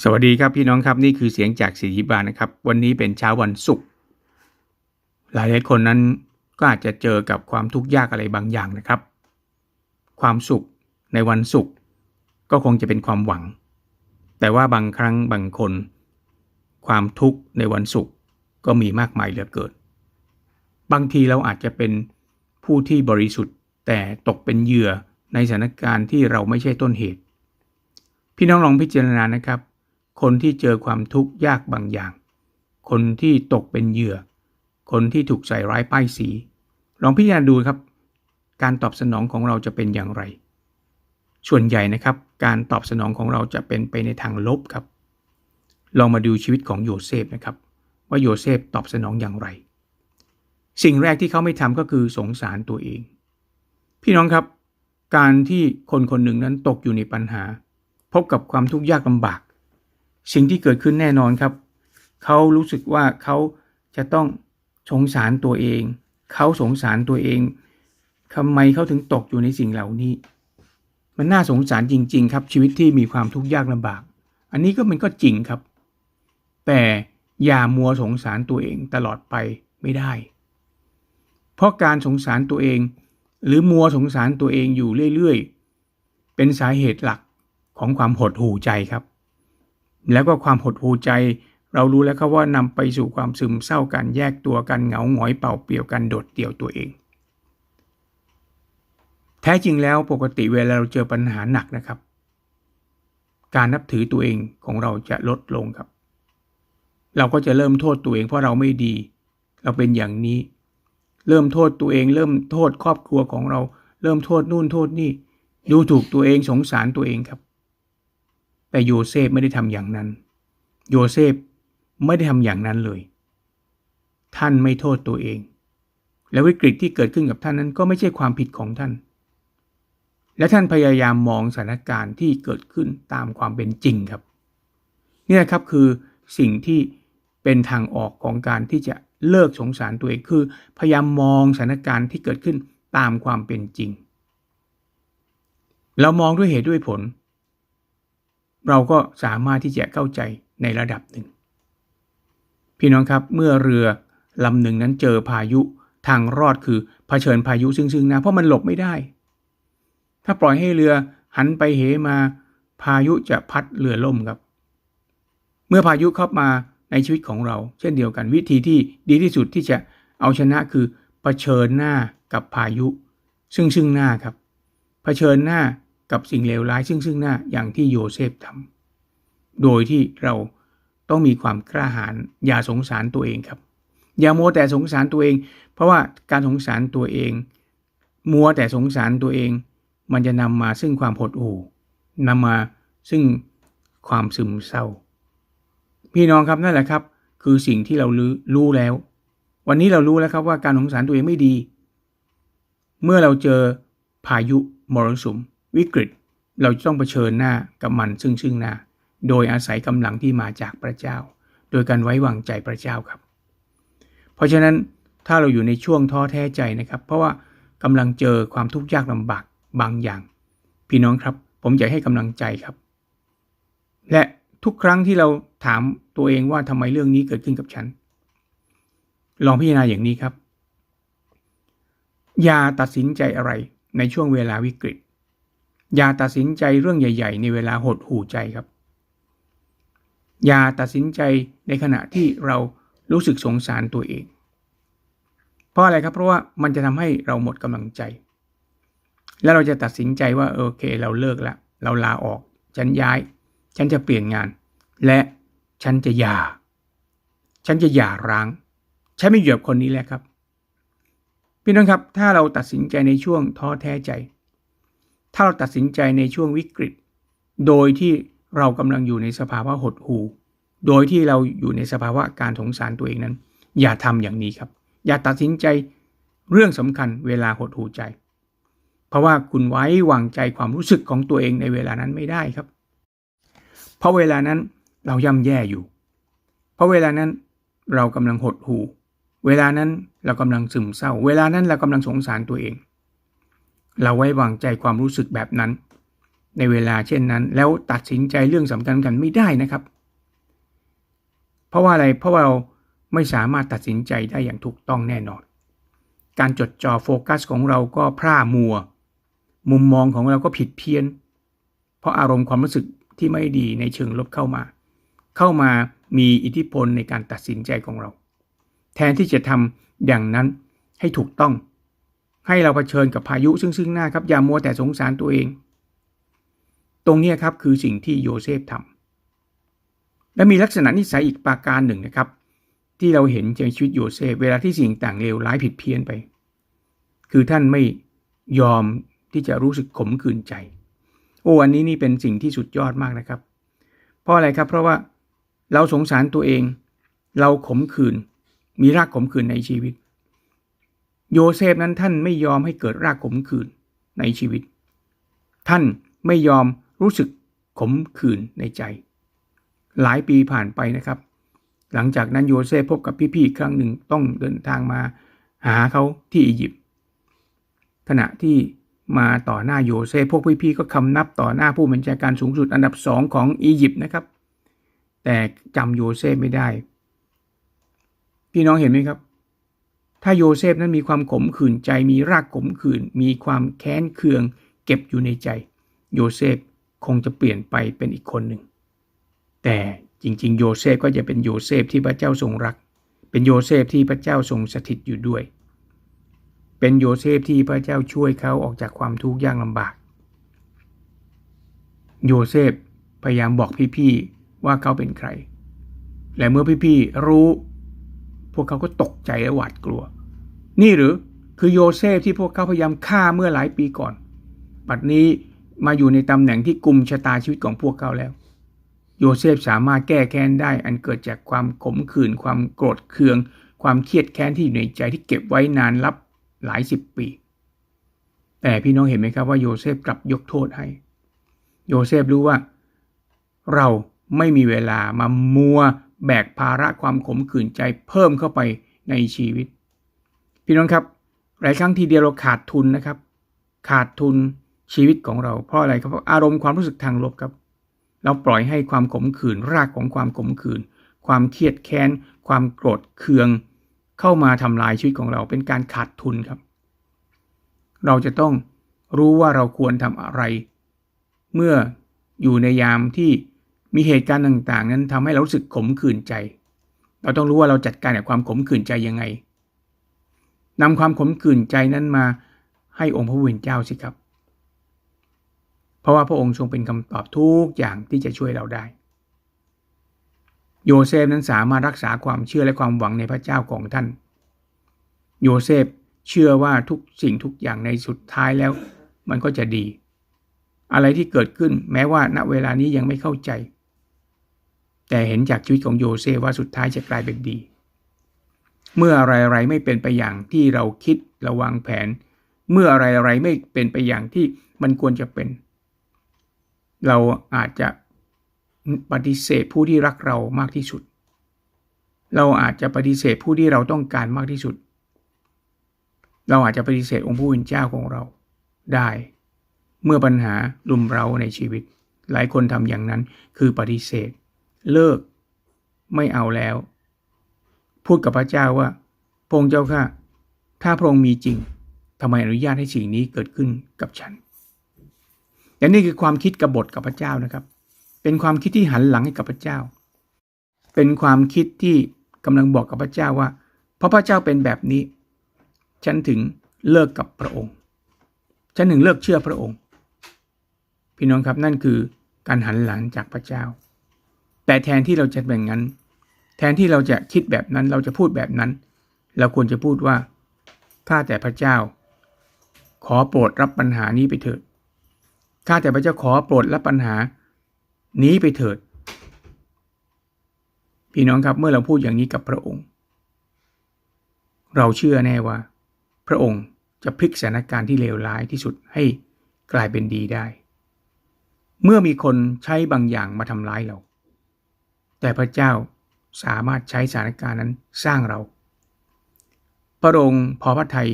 สวัสดีครับพี่น้องครับนี่คือเสียงจากสิทธิบาลนะครับ วันนี้เป็นเช้าวันศุกร์หลายหลายคนนั้นก็อาจจะเจอกับความทุกข์ยากอะไรบางอย่างนะครับ ความสุขในวันศุกร์ก็คงจะเป็นความหวัง แต่ว่าบางครั้งบางคน ความทุกข์ในวันศุกร์ก็มีมากมายเหลือเกินบางทีเราอาจจะเป็นผู้ที่บริสุทธิ์ แต่ตกเป็นเหยื่อในสถานการณ์ที่เราไม่ใช่ต้นเหตุ พี่น้องลองพิจารณานะครับ คนที่เจอความทุกข์ยากบางอย่าง คนที่ตกเป็นเหยื่อ คนที่ถูกใส่ร้ายป้ายสี ลองพิจารณาดูครับ การตอบสนองของเราจะเป็นอย่างไร ส่วนใหญ่นะครับ การตอบสนองของเราจะเป็นไปในทางลบครับ ลองมาดูชีวิตของโยเซฟนะครับ ว่าโยเซฟตอบสนองอย่างไร สิ่งแรกที่เขาไม่ทำก็คือสงสารตัวเอง พี่น้องครับ การที่คนคนหนึ่งนั้นตกอยู่ในปัญหา พบกับความทุกข์ยากลำบาก สิ่งที่เกิดขึ้นแน่นอนครับ เขารู้สึกว่าเขาจะต้องสงสารตัวเอง เขาสงสารตัวเองทำไมเขาถึงตกอยู่ในสิ่งเหล่านี้ มันน่าสงสารจริง ๆ ครับ ชีวิตที่มีความทุกข์ยากลำบาก อันนี้ก็มันก็จริงครับ แต่อย่ามัวสงสารตัวเองตลอดไปไม่ได้ เพราะการสงสารตัวเอง หรือมัวสงสารตัวเองอยู่เรื่อยๆ เป็นสาเหตุหลักของความหดหู่ใจครับ แล้วก็ความหดหู่ใจ เรารู้แล้วครับว่านำไปสู่ความซึมเศร้าการแยกตัวกันเหงาหงอยเป่าเปี่ยวกันโดดเดี่ยวตัวเอง แท้จริงแล้วปกติเวลาเราเจอปัญหาหนักนะครับ การนับถือตัวเองของเราจะลดลงครับ เราก็จะเริ่มโทษตัวเองเพราะเราไม่ดี เราเป็นอย่างนี้ เริ่มโทษตัวเอง เริ่มโทษครอบครัวของเรา เริ่มโทษนู่นโทษนี่ ดูถูกตัวเองสงสารตัวเองครับ แต่โยเซฟไม่ได้ทำอย่างนั้น โยเซฟไม่ได้ทำอย่างนั้นเลย ท่านไม่โทษตัวเอง และวิกฤตที่เกิดขึ้นกับท่านนั้นก็ไม่ใช่ความผิดของท่าน และท่านพยายามมองสถานการณ์ที่เกิดขึ้นตามความเป็นจริงครับนี่นะครับคือสิ่งที่เป็นทางออกของการที่จะเลิกสงสารตัวเองคือ พยายามมองสถานการณ์ที่เกิดขึ้นตามความเป็นจริง เรามองด้วยเหตุด้วยผล เราก็สามารถที่จะเข้าใจในระดับหนึ่ง พี่น้องครับเมื่อเรือลำหนึ่งนั้นเจอพายุทางรอดคือเผชิญพายุซึ่งซึ่งนะเพราะมันหลบไม่ได้ ถ้าปล่อยให้เรือหันไปเหมาพายุจะพัดเรือล่มครับ เมื่อพายุเข้ามาในชีวิตของเรา เช่นเดียวกันวิธีที่ดีที่สุดที่จะเอาชนะคือเผชิญหน้ากับพายุ ซึ่งซึ่งหน้าครับเผชิญหน้า กับสิ่งเลวร้ายซึ่งซึ่งหน้าอย่างที่โยเซฟทำโดยที่เราต้องมีความกล้าหาญอย่าสงสารตัวเองครับ อย่ามัวแต่สงสารตัวเอง เพราะว่าการสงสารตัวเอง มัวแต่สงสารตัวเอง มันจะนำมาซึ่งความหดหู่นำมาซึ่งความซึมเศร้า พี่น้องครับนั่นแหละครับ คือสิ่งที่เรารู้แล้ว วันนี้เรารู้แล้วครับว่าการสงสารตัวเองไม่ดี เมื่อเราเจอพายุมรสุม วิกฤตเราจะต้องเผชิญหน้ากับมันซึ่งซึ่งหน้า โดยอาศัยกำลังที่มาจากพระเจ้า โดยการไว้วางใจพระเจ้าครับ เพราะฉะนั้นถ้าเราอยู่ในช่วงท้อแท้ใจนะครับ เพราะว่ากำลังเจอความทุกข์ยากลำบากบางอย่าง พี่น้องครับ ผมอยากให้กำลังใจครับ และทุกครั้งที่เราถามตัวเองว่าทำไมเรื่องนี้เกิดขึ้นกับฉัน ลองพิจารณาอย่างนี้ครับ อย่าตัดสินใจอะไรในช่วงเวลาวิกฤต อย่าตัดสินใจเรื่องใหญ่ ๆ ในเวลาหดหู่ใจครับ อย่าตัดสินใจในขณะที่เรารู้สึกสงสารตัวเอง เพราะอะไรครับ เพราะว่ามันจะทำให้เราหมดกำลังใจ แล้วเราจะตัดสินใจว่าโอเคเราเลิกละเราลาออก ฉันย้าย ฉันจะเปลี่ยนงาน และฉันจะหย่า ฉันจะหย่าร้าง ฉันไม่อยู่กับคนนี้แล้วครับ พี่น้องครับ ถ้าเราตัดสินใจในช่วงท้อแท้ใจ ถ้าเราตัดสินใจในช่วงวิกฤต โดยที่เรากำลังอยู่ในสภาวะหดหู่ โดยที่เราอยู่ในสภาวะการสงสารตัวเองนั้น อย่าทำอย่างนี้ครับ อย่าตัดสินใจเรื่องสำคัญเวลาหดหู่ใจ เพราะว่าคุณไว้วางใจความรู้สึกของตัวเองในเวลานั้นไม่ได้ครับ เพราะเวลานั้นเราย่ำแย่อยู่ เพราะเวลานั้นเรากำลังหดหู่ เวลานั้นเรากำลังซึมเศร้า เวลานั้นเรากำลังสงสารตัวเอง เราไว้วางใจความรู้สึกแบบนั้น ในเวลาเช่นนั้น แล้วตัดสินใจเรื่องสำคัญกันไม่ได้นะครับ เพราะว่าอะไรเพราะเราไม่สามารถตัดสินใจได้อย่างถูกต้องแน่นอน การจดจ่อโฟกัสของเราก็พร่ามัว มุมมองของเราก็ผิดเพี้ยน เพราะอารมณ์ความรู้สึกที่ไม่ดีในเชิงลบเข้ามา เข้ามามีอิทธิพลในการตัดสินใจของเรา แทนที่จะทำอย่างนั้นให้ถูกต้อง ให้เราเผชิญกับพายุซึ่งซึ่งหน้าครับอย่ามัวแต่สงสารตัวเอง ตรงนี้ครับคือสิ่งที่โยเซฟทำและมีลักษณะนิสัยอีกประการหนึ่งนะครับ ที่เราเห็นในชีวิตโยเซฟเวลาที่สิ่งต่างเลวร้ายผิดเพี้ยนไป คือท่านไม่ยอมที่จะรู้สึกขมขื่นใจ โอ้อันนี้นี่เป็นสิ่งที่สุดยอดมากนะครับ เพราะอะไรครับ เพราะว่าเราสงสารตัวเอง เราขมขื่นมีรากขมขื่นในชีวิต โยเซฟนั้นท่านไม่ยอมให้เกิดรากขมขื่นในชีวิต ท่านไม่ยอมรู้สึกขมขื่นในใจ หลายปีผ่านไปนะครับ หลังจากนั้นโยเซฟพบกับพี่ๆอีกครั้งหนึ่งต้องเดินทางมาหาเขาที่อียิปต์ขณะที่มาต่อหน้าโยเซฟพวกพี่ๆก็คำนับต่อหน้าผู้บัญชาการสูงสุดอันดับสองของอียิปต์นะครับ แต่จำโยเซฟไม่ได้ พี่น้องเห็นไหมครับ ถ้าโยเซฟนั้นมีความขมขื่นใจมีรากขมขื่นมีความแค้นเคือง เก็บอยู่ในใจ โยเซฟคงจะเปลี่ยนไปเป็นอีกคนหนึ่ง แต่จริง ๆ โยเซฟก็จะเป็นโยเซฟที่พระเจ้าทรงรัก เป็นโยเซฟที่พระเจ้าทรงสถิตอยู่ด้วย เป็นโยเซฟที่พระเจ้าช่วยเขาออกจากความทุกข์ยากลำบาก โยเซฟพยายามบอกพี่ๆว่าเขาเป็นใคร และเมื่อพี่ๆรู้ พวกเขาก็ตกใจและหวาดกลัว นี่หรือคือโยเซฟที่พวกเขาพยายามฆ่าเมื่อหลายปีก่อนบัดนี้มาอยู่ในตำแหน่งที่กุมชะตาชีวิตของพวกเขาแล้ว โยเซฟสามารถแก้แค้นได้อันเกิดจากความขมขื่นความโกรธเคือง ความเครียดแค้นที่อยู่ในใจที่เก็บไว้นานรับหลายสิบปี แต่พี่น้องเห็นไหมครับว่าโยเซฟกลับยกโทษให้ โยเซฟรู้ว่า เราไม่มีเวลามามัว แบกภาระความขมขื่นใจเพิ่มเข้าไปในชีวิต พี่น้องครับหลายครั้งทีเดียวเราขาดทุนนะครับ ขาดทุนชีวิตของเราเพราะอะไรครับเพราะอารมณ์ความรู้สึกทางลบครับ เราปล่อยให้ความขมขื่นรากของความขมขื่นความเครียดแค้น ความโกรธเคือง เข้ามาทำลายชีวิตของเราเป็นการขาดทุนครับ เราจะต้องรู้ว่าเราควรทำอะไร เมื่ออยู่ในยามที่ มีเหตุการณ์ต่างๆ นั้นทำให้เรารู้สึกขมขื่นใจ เราต้องรู้ว่าเราจัดการกับความขมขื่นใจยังไงนำความขมขื่นใจนั้นมาให้องค์พระผู้เป็นเจ้าสิครับ เพราะว่าพระองค์ทรงเป็นคำตอบทุกอย่างที่จะช่วยเราได้ โยเซฟนั้นสามารถรักษาความเชื่อและความหวังในพระเจ้าของท่าน โยเซฟเชื่อว่าทุกสิ่งทุกอย่างในสุดท้ายแล้ว มันก็จะดี อะไรที่เกิดขึ้นแม้ว่าณเวลานี้ยังไม่เข้าใจ แต่เห็นจากชีวิตของโยเซฟว่าสุดท้ายจะกลายเป็นดี เมื่ออะไรๆไม่เป็นไปอย่างที่เราคิดเราวางแผน เมื่ออะไรๆไม่เป็นไปอย่างที่มันควรจะเป็น เราอาจจะปฏิเสธผู้ที่รักเรามากที่สุด เราอาจจะปฏิเสธผู้ที่เราต้องการมากที่สุด เราอาจจะปฏิเสธองค์ผู้เป็นเจ้าของเรา ได้ เมื่อปัญหาลุมเราในชีวิต หลายคนทำอย่างนั้นคือปฏิเสธ เลิกไม่เอาแล้ว พูดกับพระเจ้าว่าพระองค์เจ้าค่ะถ้าพระองค์มีจริงทำไมอนุญาตให้สิ่งนี้เกิดขึ้นกับฉันแต่นี่คือความคิดกบฏกับพระเจ้านะครับ เป็นความคิดที่หันหลังให้กับพระเจ้า เป็นความคิดที่กำลังบอกกับพระเจ้าว่า เพราะพระเจ้าเป็นแบบนี้ ฉันถึงเลิกกับพระองค์ ฉันถึงเลิกเชื่อพระองค์ พี่น้องครับนั่นคือการหันหลังจากพระเจ้า แต่แทนที่เราจะเป็นงั้น แทนที่เราจะคิดแบบนั้น เราจะพูดแบบนั้น เราควรจะพูดว่า ข้าแต่พระเจ้า ขอโปรดรับปัญหานี้ไปเถิด ข้าแต่พระเจ้าขอโปรดรับปัญหานี้ไปเถิด พี่น้องครับเมื่อเราพูดอย่างนี้กับพระองค์ เราเชื่อแน่ว่า พระองค์จะพลิกสถานการณ์ที่เลวร้ายที่สุดให้กลายเป็นดีได้ เมื่อมีคนใช้บางอย่างมาทำร้ายเรา แต่พระเจ้าสามารถใช้สถานการณ์นั้นสร้างเรา พระองค์พอพระทัย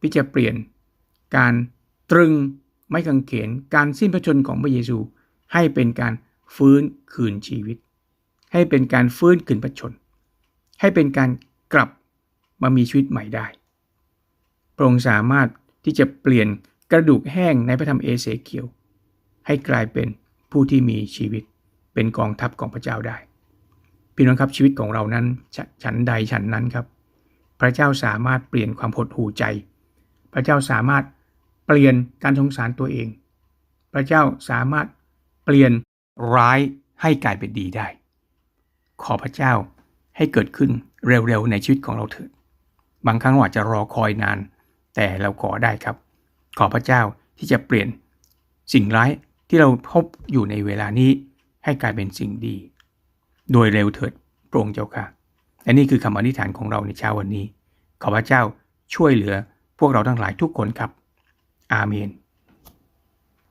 ที่จะเปลี่ยนการตรึงไม่กางเขนการสิ้นพระชนของพระเยซู ให้เป็นการฟื้นคืนชีวิต ให้เป็นการฟื้นคืนพระชน ให้เป็นการกลับมามีชีวิตใหม่ได้ พระองค์สามารถที่จะเปลี่ยนกระดูกแห้งในพระธรรมเอเสเคียว ให้กลายเป็นผู้ที่มีชีวิตเป็นกองทัพของพระเจ้าได้ พี่น้องครับชีวิตของเรานั้นฉันใดฉันนั้นครับ พระเจ้าสามารถเปลี่ยนความหดหู่ใจ พระเจ้าสามารถเปลี่ยนการสงสารตัวเอง พระเจ้าสามารถเปลี่ยนร้ายให้กลายเป็นดีได้ ขอพระเจ้าให้เกิดขึ้นเร็วๆในชีวิตของเราเถิดบางครั้งอาจจะรอคอยนาน แต่เราขอได้ครับ ขอพระเจ้าที่จะเปลี่ยนสิ่งร้ายที่เราพบอยู่ในเวลานี้ให้กลายเป็นสิ่งดี โดยเร็วเถิดโปร่งเจ้าค่ะ และนี่คือคำอธิษฐานของเราในเช้าวันนี้ ขอพระเจ้าช่วยเหลือพวกเราทั้งหลายทุกคนครับ อาเมน